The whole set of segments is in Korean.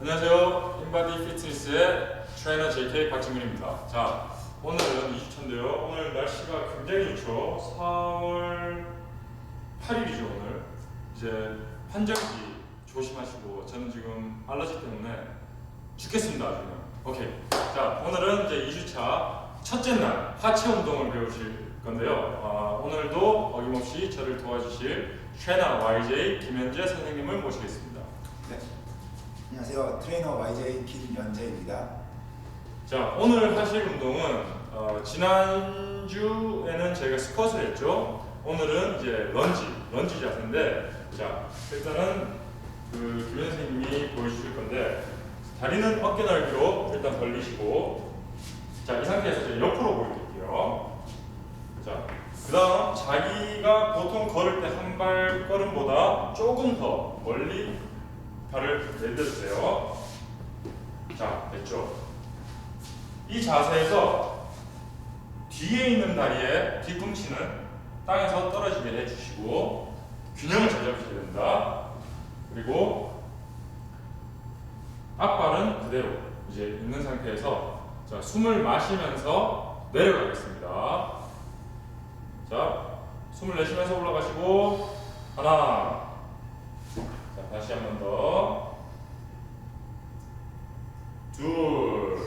안녕하세요. 인바디 피트니스의 트레이너 JK 박진근입니다. 자, 오늘은 2주차인데요. 오늘 날씨가 굉장히 좋죠. 4월 8일이죠, 오늘. 이제 환절기 조심하시고, 저는 지금 알러지 때문에 죽겠습니다, 그냥. 오케이. 자, 오늘은 이제 2주차 첫째 날 하체 운동을 배우실 건데요. 아, 오늘도 어김없이 저를 도와주실 트레이너 YJ 김현재 선생님을 모시겠습니다. 네. 안녕하세요. 트레이너 YJ 김연재입니다. 자 오늘 하실 운동은 어, 지난주에는 저희가 스쿼트를 했죠 오늘은 이제 런지 런지 자세인데 자 일단은 그 교련 선생님이 보여주실 건데 다리는 어깨 넓이로 일단 벌리시고 자 이 상태에서 이제 옆으로 보여드릴게요 자 그 다음 자기가 보통 걸을 때 한 발 걸음보다 조금 더 멀리 발을 내려주세요 자 됐죠 이 자세에서 뒤에 있는 다리의 뒤꿈치는 땅에서 떨어지게 해주시고 균형을 잘 잡으셔야 됩니다. 그리고 앞발은 그대로 이제 있는 상태에서 자, 숨을 마시면서 내려가겠습니다. 자, 숨을 내쉬면서 올라가시고 하나 자, 다시 한 번 더. 둘,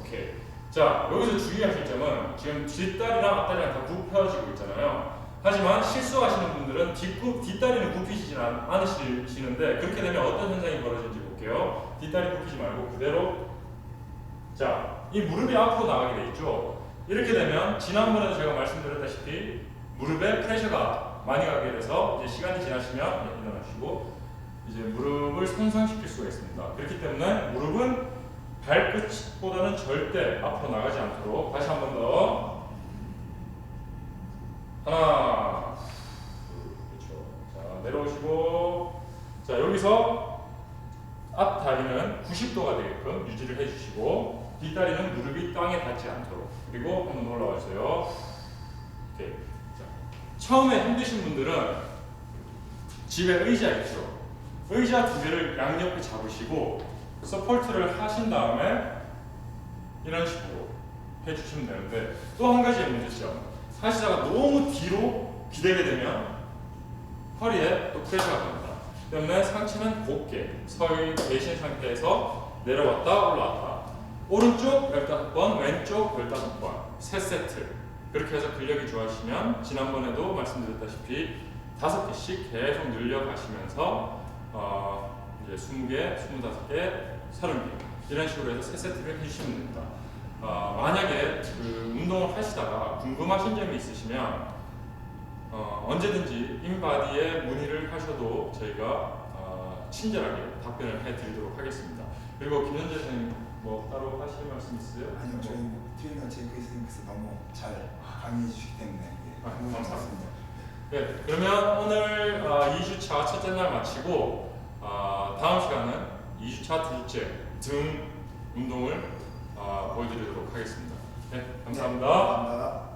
오케이. 자, 여기서 주의하실 점은 지금 뒷다리랑 앞다리랑 다 굽혀지고 있잖아요. 하지만 실수하시는 분들은 뒷굽, 뒷다리는 굽히시지 않- 않으시는데 그렇게 되면 어떤 현상이 벌어지는지 볼게요. 뒷다리 굽히지 말고 그대로 자, 이 무릎이 앞으로 나가게 돼 있죠. 이렇게 되면 지난번에도 제가 말씀드렸다시피 무릎에 프레셔가 많이 가게 돼서 이제 시간이 지나시면 네, 일어나시고 이제 무릎을 손상시킬 수가 있습니다. 그렇기 때문에 무릎은 발끝보다는 절대 앞으로 나가지 않도록 다시 한 번 더. 하나, 둘, 그렇죠. 자 내려오시고, 자 여기서 앞 다리는 90도가 되게끔 유지를 해주시고 뒷다리는 무릎이 땅에 닿지 않도록 그리고 한번 올라와 주세요. 자, 처음에 힘드신 분들은 집에 의자 있죠. 의자 두 개를 양옆에 잡으시고 서포트를 하신 다음에 이런 식으로 해주시면 되는데 또 한 가지의 문제점 하시다가 너무 뒤로 기대게 되면 허리에 또 프레셔가 갑니다. 때문에 상체는 곧게 서 계신 상태에서 내려왔다 올라왔다. 오른쪽 15번 왼쪽 15번 세 세트. 그렇게 해서 근력이 좋아지시면 지난번에도 말씀드렸다시피 다섯 개씩 계속 늘려가시면서 어, 이제 20개, 25개, 30개 이런 식으로 해서 세 세트를 해주시면 됩니다. 어, 만약에 그 운동을 하시다가 궁금하신 점이 있으시면 어, 언제든지 인바디에 문의를 하셔도 저희가 어, 친절하게 답변을 해드리도록 하겠습니다. 그리고 김현재 선생님 뭐 따로 하실 말씀 있으세요? 아니요, 저희 뭐 트레이너 제이크 선생님께서 너무 잘 강의해 주시기 때문에 예, 아, 감사합니다. 감사합니다. 네, 그러면 오늘 어, 2주차 첫째 날 마치고 어, 다음 시간은 2주차 둘째 등 운동을 어, 보여드리도록 하겠습니다. 네, 감사합니다. 감사합니다.